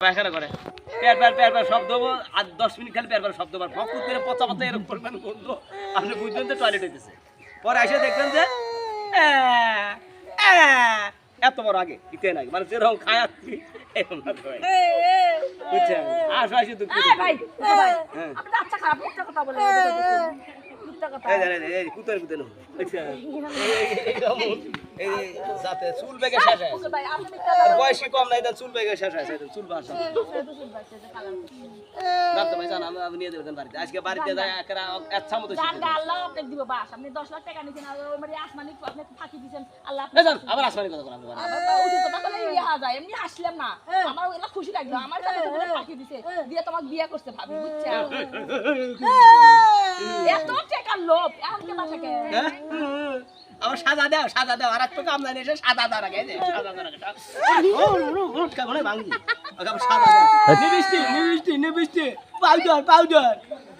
পায়খানা করে পেয়ার পেয়ার পেয়ার পেয়ার শব্দ আর দশ মিনিট খালি পেয়ার পেয়ার শব্দ বার ফকুর করে পচা এরকম আপনি বুঝলেন যে টয়লেট হইতেছে পরে এসে দেখলেন যে এত বড় আগে ইতে নাই মানে যেরকম খায় আসছি এরকম। বুঝছেন আসো আসি দুঃখ হ্যাঁ। আচ্ছা কথা। এই যে, যাতে চুল বেগে শেষ হয় আর বয়সী কম নাই চুল বেগে শেষ হয় চুল বাসা। নিয়ে আজকে বাড়িতে যাই আচ্ছা মতো গা আল্লাহ আপনাকে দিব বাস। আপনি দশ লাখ টাকা মানে আসমানি আপনি ফাঁকি দিছেন, আল্লাহ আবার আসমানি কথা যায়, এমনি হাসলাম না। আমার ওগুলা খুশি লাগল। আমার ফাঁকি দিছে, দিয়ে তোমাকে বিয়ে করতে ভাবি, বুঝছ? এত টাকার লোভ, এখন? হ্যাঁ? আমার সাদা দাও সাদা দাও আর একটা কাম জানি এসে সাদা দাও যে, সাদা দাও কেমন ভাঙি সাদা দাও নিবিষ্টি নিবিষ্টি নিবিষ্টি পাউডার পাউডার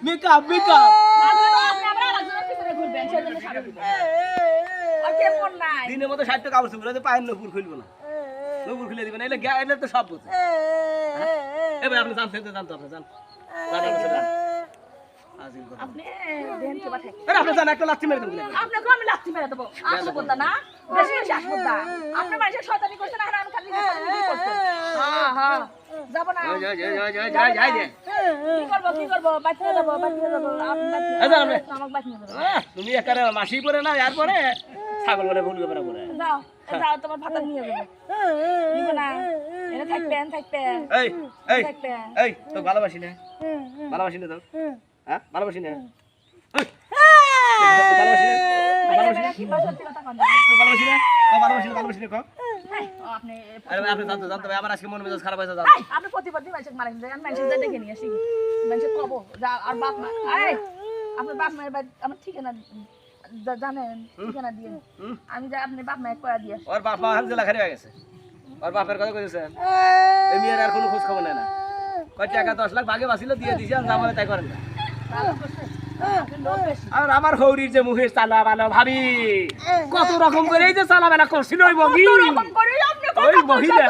মেকআপ মেকআপ মন? দিনের মতো ষাট টাকা কাপড় চুপড়ে পায়ের নপুর খুলবো না নপুর খুলে দিবেন এলে এলে তো সব বোঝে এবার আপনি জানতে জানতো আপনি জান জানেন না সেটা? আজিল কথা। আপনি দেন পাঠাই? আরে আপনি জান একটা লাথি মেরে দেবেন আপনাকে আমি লাথি মেরে দেবো। আসবদা না বেশি বেশি আসবদা আপনি মানুষের শয়তানি করছেন আর আমি খালি করছেন হ্যাঁ হ্যাঁ যাব না। যাই যাই যাই যাই যাই যাই যাই। কি করব কি করব? বাচ্চা যাব বাচ্চা যাব আপনি বাচ্চা এই যান আপনি। আমাকে বাচ্চা নিয়ে তুমি একারে মাসি পরে না এর পরে? ছাগল বলে ভুল ব্যাপারে পরে। যাও যাও তোমার ভাতা নিয়ে যাব। নিবে না। এটা থাকবেন থাকবেন। এই এই থাকবেন। এই তো ভালোবাসি না? ভালোবাসি না তো হ্যাঁ? ভালোবাসি না। আমি আপনি বাপ মায়ের কয়া দিয়ে ওর বাপ মা হামজেলা খারি হয়ে গেছে। ওর বাপের কথা কইছেন এই মেয়ের আর কোনো খোঁজ খবর নেয় না। কয় টাকা দশ লাখ ভাগে বাঁচিল দিয়ে দিছে আর তাই করেন না। আর আমার হৌরির যে মুখে চালা বালা ভাবি। কত রকম করে এই যে চালা বেলা করছিল ওই বগি ওই মহিলা।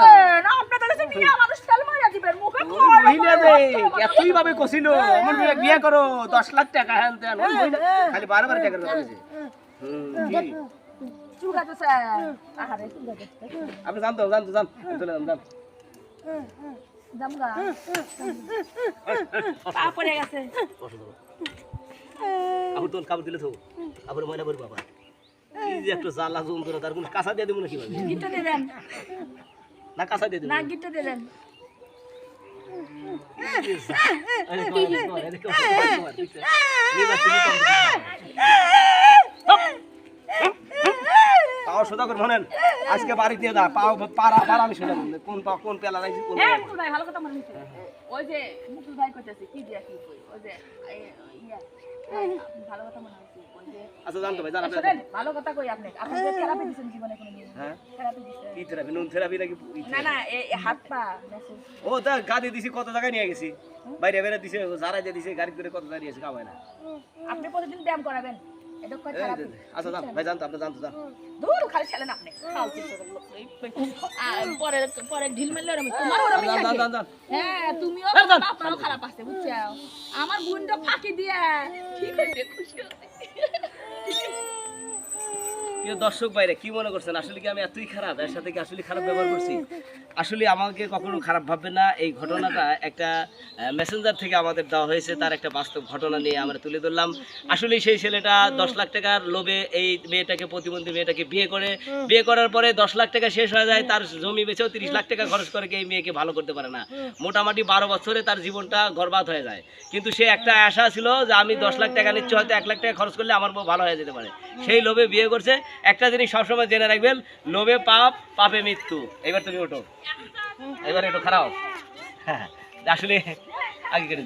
এতই ভাবে কছিল আমার বিয়ে করো দশ লাখ টাকা হ্যান মহিলা খালি বারবার টাকার কথা বলছে হুম, কি? চুলকাতেছে আহারে। চুলকাতেছে আপনি জানতো জানতো জান জান জামগা পা পড়ে গেছে আপনি তোর কাপড় দিলে তো আপনি ময়না বলব বাবা এই যে একটা জ্বালা যন্ত্রণা তার কোনো কাঁচা দিয়ে দেবো না কীভাবে গিট্টু দিয়ে দেন না কাঁচা দিয়ে দেবো না গিট্টু দিয়ে দেন সোজা করে মনেন আজকে বাড়ি দিয়ে দা পাও পাড়া পাড়া আমি সোজা করব। কোন পা কোন পেলা লাগছে কোন হ্যাঁ মুকুল ভাই ভালো কথা মনে হচ্ছে। ওই যে মুকুল ভাই কইতাছে কি দিয়া কি কই? ওই যে ইয়া ভালো কথা মনে হচ্ছে। ওই যে আচ্ছা জানতো ভাই জান ভালো কথা কই আপনি। আপনি যে থেরাপি দিছেন জীবনে কোনো হ্যাঁ? থেরাপি দিছেন। কি থেরাপি নুন থেরাপি নাকি না না এই হাত পা ও দা গাদি দিছি কত জায়গায় নিয়ে গেছি? বাইরে বেরে দিছে যারা যে দিছে গাড়ি করে কত দাঁড়িয়ে আছে কামায় না। আপনি প্রতিদিন ব্যায়াম করাবেন। এটা থেরাপি আচ্ছা ভাই আপনি দূর খালি ছেলেন আপনি পরে পরে ঢিল মারলে তোমার হ্যাঁ তুমিও খারাপ আছে বুঝছ? আমার বোনটা ফাঁকি দিয়া। ঠিক খুশি। দর্শক বাইরে কি মনে করছেন? আসলে কি আমি এতই খারাপ? এর সাথে কি আসলে খারাপ ব্যবহার করছি? আসলে আমাকে কখনো খারাপ ভাববে না। এই ঘটনাটা একটা মেসেঞ্জার থেকে আমাদের দেওয়া হয়েছে। তার একটা বাস্তব ঘটনা নিয়ে আমরা তুলে ধরলাম। আসলে সেই ছেলেটা দশ লাখ টাকার লোভে এই মেয়েটাকে, প্রতিবন্ধী মেয়েটাকে বিয়ে করে। বিয়ে করার পরে দশ লাখ টাকা শেষ হয়ে যায়। তার জমি বেচেও তিরিশ লাখ টাকা খরচ করে এই মেয়েকে ভালো করতে পারে না। মোটামুটি বারো বছরে তার জীবনটা গর্বাদ হয়ে যায়। কিন্তু সে একটা আশা ছিল যে আমি দশ লাখ টাকা নিচ্ছি, হয়তো এক লাখ টাকা খরচ করলে আমার বউ ভালো হয়ে যেতে পারে। সেই লোভে বিয়ে করছে। একটা জিনিস সবসময় জেনে রাখবেন, লোভে পাপ, পাপে মৃত্যু। এবার তুমি ওঠো। এবার একটু খারাপ। হ্যাঁ আসলে আগে কেটে